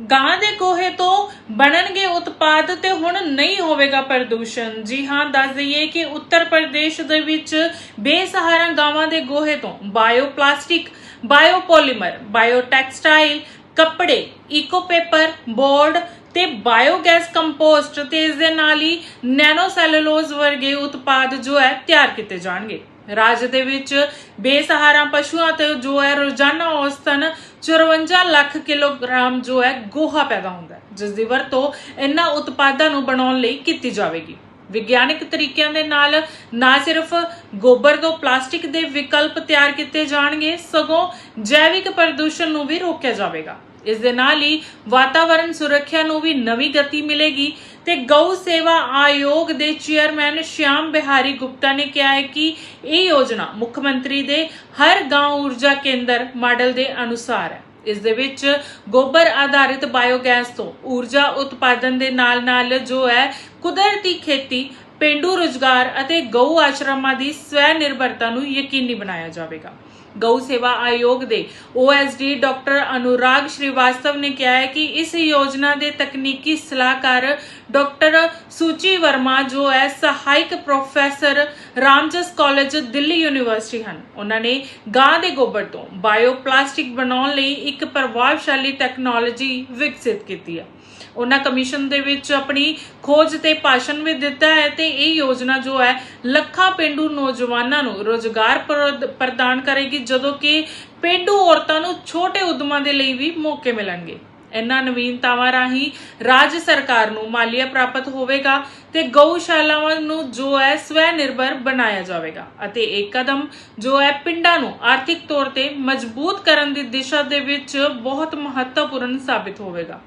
ਗਾਂ ਦੇ ਗੋਹੇ ਤੋਂ ਬਣਨਗੇ ਉਤਪਾਦ ਤੇ ਹੁਣ ਨਹੀਂ ਹੋਵੇਗਾ ਪ੍ਰਦੂਸ਼ਣ। ਜੀ ਹਾਂ, ਦੱਸ ਦਈਏ ਕਿ ਉੱਤਰ ਪ੍ਰਦੇਸ਼ ਦੇ ਵਿੱਚ ਬੇਸਹਾਰਾ ਗਾਵਾਂ ਦੇ ਗੋਹੇ ਤੋਂ ਬਾਇਓਪਲਾਸਟਿਕ, ਬਾਇਓਪੋਲੀਮਰ, ਬਾਇਓਟੈਕਸਟਾਈਲ, ਕੱਪੜੇ ਇਕੋ ਪੇਪਰ ਬੋਰਡ ਤੇ ਬਾਇਓਗੈਸ ਕੰਪੋਸਟ ਤੇ ਇਸ ਦੇ ਨਾਲ ਹੀ ਨੈਨੋ ਸੈਲੂਲੋਜ਼ ਵਰਗੇ ਉਤਪਾਦ ਜੋ ਹੈ ਤਿਆਰ ਕੀਤੇ ਜਾਣਗੇ। ਰਾਜ ਦੇ ਵਿੱਚ ਬੇਸਹਾਰਾ ਪਸ਼ੂਆਂ ਤੇ ਜੋ ਹੈ ਰੋਜ਼ਾਨਾ ਔਸਤਨ 54 ਲੱਖ ਕਿਲੋਗ੍ਰਾਮ ਜੋ ਹੈ ਗੋਹਾ ਪੈਦਾ ਹੁੰਦਾ ਹੈ, ਜਿਸ ਦੀ ਵਰਤੋਂ ਇਹਨਾਂ ਉਤਪਾਦਾਂ ਨੂੰ ਬਣਾਉਣ ਲਈ ਕੀਤੀ ਜਾਵੇਗੀ। ਵਿਗਿਆਨਿਕ ਤਰੀਕਿਆਂ ਦੇ ਨਾਲ ਨਾ ਸਿਰਫ ਗੋਬਰ ਤੋਂ ਪਲਾਸਟਿਕ ਦੇ ਵਿਕਲਪ ਤਿਆਰ ਕੀਤੇ ਜਾਣਗੇ, ਸਗੋਂ ਜੈਵਿਕ ਪ੍ਰਦੂਸ਼ਣ ਨੂੰ ਵੀ ਰੋਕਿਆ ਜਾਵੇਗਾ। ਇਸ ਦੇ ਨਾਲ ਹੀ ਵਾਤਾਵਰਣ ਸੁਰੱਖਿਆ ਨੂੰ ਵੀ ਨਵੀਂ ਗਤੀ ਮਿਲੇਗੀ। ਤੇ ਗਊ ਸੇਵਾ ਆਯੋਗ ਦੇ ਚੇਅਰਮੈਨ ਸ਼ਿਆਮ ਬਿਹਾਰੀ ਗੁਪਤਾ ਨੇ ਕਿਹਾ ਹੈ ਕਿ ਇਹ ਯੋਜਨਾ ਮੁੱਖ ਮੰਤਰੀ ਦੇ ਹਰ ਗਾਂਵ ਊਰਜਾ ਕੇਂਦਰ ਮਾਡਲ ਦੇ ਅਨੁਸਾਰ ਹੈ। ਇਸ ਦੇ ਵਿੱਚ ਗੋਬਰ ਆਧਾਰਿਤ ਬਾਇਓਗੈਸ ਤੋਂ ਊਰਜਾ ਉਤਪਾਦਨ ਦੇ ਨਾਲ-ਨਾਲ ਜੋ ਹੈ ਕੁਦਰਤੀ ਖੇਤੀ ਪੇਂਡੂ ਰੁਜ਼ਗਾਰ ਅਤੇ ਗਊ ਆਸ਼ਰਮਾਂ ਦੀ ਸਵੈ ਨਿਰਭਰਤਾ ਨੂੰ ਯਕੀਨੀ ਬਣਾਇਆ ਜਾਵੇਗਾ। ਗਊ ਸੇਵਾ ਆਯੋਗ ਦੇ OSD ਡਾਕਟਰ ਅਨੁਰਾਗ ਸ਼੍ਰੀਵਾਸਤਵ ਨੇ ਕਿਹਾ ਹੈ ਕਿ ਇਸ ਯੋਜਨਾ ਦੇ ਤਕਨੀਕੀ ਸਲਾਹਕਾਰ ਡਾਕਟਰ ਸੂਚੀ ਵਰਮਾ, ਜੋ ਹੈ ਸਹਾਇਕ professor Ramjas college, Delhi university ਹਨ। ਉਹਨਾਂ ਨੇ ਗਾਂ ਦੇ ਗੋਬਰ ਤੋਂ ਬਾਇਓਪਲਾਸਟਿਕ ਬਣਾਉਣ ਲਈ ਇੱਕ ਪ੍ਰਭਾਵਸ਼ਾਲੀ ਟੈਕਨੋਲੋਜੀ ਵਿਕਸਿਤ ਕੀਤੀ ਹੈ। ਉਹਨਾਂ ਕਮਿਸ਼ਨ ਦੇ ਵਿੱਚ ਆਪਣੀ ਖੋਜ ਤੇ ਭਾਸ਼ਣ ਵੀ ਦਿੱਤਾ ਹੈ ਤੇ ਇਹ ਯੋਜਨਾ ਜੋ ਹੈ ਲੱਖਾਂ ਪਿੰਡੂ ਨੌਜਵਾਨਾਂ ਨੂੰ ਰੋਜ਼ਗਾਰ ਪ੍ਰਦਾਨ ਕਰੇਗੀ, ਜਦੋਂ ਕਿ ਪਿੰਡੂ ਔਰਤਾਂ ਨੂੰ ਛੋਟੇ ਉਦਮਾਂ ਦੇ ਲਈ ਵੀ ਮੌਕੇ ਮਿਲਣਗੇ। ਇਹਨਾਂ ਨਵੀਨਤਾਵਾਂ ਰਾਹੀਂ ਰਾਜ ਸਰਕਾਰ ਨੂੰ ਮਾਲੀਆ ਪ੍ਰਾਪਤ ਹੋਵੇਗਾ ਤੇ ਗਊਸ਼ਾਲਾਵਾਂ ਨੂੰ ਜੋ ਹੈ ਸਵੈ ਨਿਰਭਰ ਬਣਾਇਆ ਜਾਵੇਗਾ ਅਤੇ ਇਹ ਕਦਮ ਜੋ ਹੈ ਪਿੰਡਾਂ ਨੂੰ ਆਰਥਿਕ ਤੌਰ ਤੇ ਮਜ਼ਬੂਤ ਕਰਨ ਦੀ ਦਿਸ਼ਾ ਦੇ ਵਿੱਚ ਬਹੁਤ ਮਹੱਤਵਪੂਰਨ ਸਾਬਿਤ ਹੋਵੇਗਾ।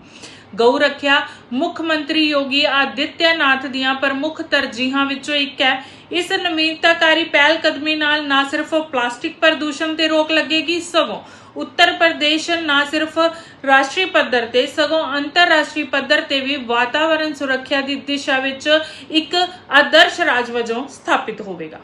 ਗਊ ਰੱਖਿਆ। ਮੁੱਖ ਮੰਤਰੀ ਯੋਗੀ ਆਦਿੱਤਿਆਨਾਥ ਦੀਆਂ ਪ੍ਰਮੁੱਖ ਤਰਜੀਹਾਂ ਵਿੱਚੋਂ ਇੱਕ ਹੈ। ਇਸ ਨਵੀਨਤਾਕਾਰੀ ਪਹਿਲ ਕਦਮੀ ਨਾਲ ਨਾ ਸਿਰਫ ਪਲਾਸਟਿਕ ਪ੍ਰਦੂਸ਼ਣ ਤੇ ਰੋਕ ਲੱਗੇਗੀ ਸਗੋਂ ਉੱਤਰ ਪ੍ਰਦੇਸ਼ ਨਾ ਸਿਰਫ ਰਾਸ਼ਟਰੀ ਪੱਧਰ ਤੇ, ਸਗੋਂ ਅੰਤਰਰਾਸ਼ਟਰੀ ਪੱਧਰ ਤੇ ਵੀ ਵਾਤਾਵਰਣ ਸੁਰੱਖਿਆ ਦੀ ਦਿਸ਼ਾ ਵਿੱਚ ਇੱਕ ਆਦਰਸ਼ ਰਾਜ ਵਜੋਂ ਸਥਾਪਿਤ ਹੋਵੇਗਾ।